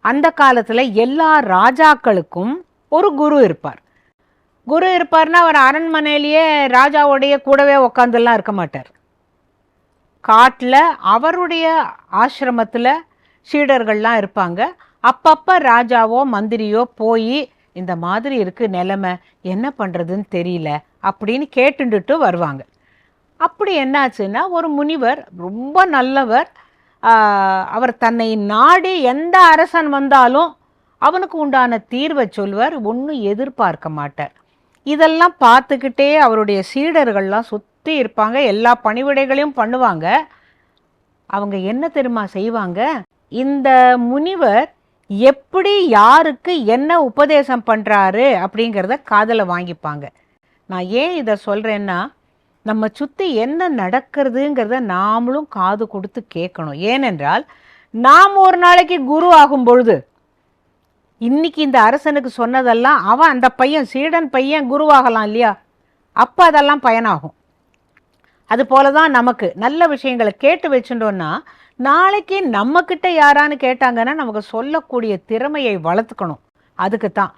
அந்த காலத்தில் எல்லா ராஜாக்களுக்கும் ஒரு குரு இருப்பார். குரு இருப்பார்னா அவர் அரண்மனையிலேயே ராஜாவுடைய கூடவே உக்காந்துலாம் இருக்க மாட்டார். காட்டில் அவருடைய ஆசிரமத்தில் சீடர்கள்லாம் இருப்பாங்க. அப்பப்போ ராஜாவோ மந்திரியோ போய் இந்த மாதிரி இருக்கு நிலமை என்ன பண்ணுறதுன்னு தெரியல அப்படின்னு கேட்டுண்டுட்டு வருவாங்க. அப்படி என்னாச்சுன்னா ஒரு முனிவர் ரொம்ப நல்லவர் அவர் தன்னை நாடி எந்த அரசன் வந்தாலும் அவனுக்கு உண்டான தீர்வை சொல்வார் ஒன்றும் எதிர்பார்க்க மாட்டார். இதெல்லாம் பார்த்துக்கிட்டே அவருடைய சீடர்கள்லாம் சுற்றி இருப்பாங்க எல்லா பணிவிடைகளையும் பண்ணுவாங்க. அவங்க என்ன தெரியுமா செய்வாங்க? இந்த முனிவர் எப்படி யாருக்கு என்ன உபதேசம் பண்ணுறாரு அப்படிங்கிறத காதில் வாங்கிப்பாங்க. நான் ஏன் இதை சொல்கிறேன்னா நம்ம சுற்றி என்ன நடக்கிறதுங்கிறத நாமளும் காது கொடுத்து கேட்கணும். ஏனென்றால் நாம் ஒரு நாளைக்கு குரு ஆகும் பொழுது இன்னைக்கு இந்த அரசனுக்கு சொன்னதெல்லாம் அவன் அந்த பையன் சீடன் பையன் குருவாகலாம் இல்லையா? அப்போ அதெல்லாம் பயனாகும். அது போல தான் நமக்கு நல்ல விஷயங்களை கேட்டு வச்சுட்டோன்னா நாளைக்கு நம்மக்கிட்ட யாரான்னு கேட்டாங்கன்னா நமக்கு சொல்லக்கூடிய திறமையை வளர்த்துக்கணும். அதுக்கு தான்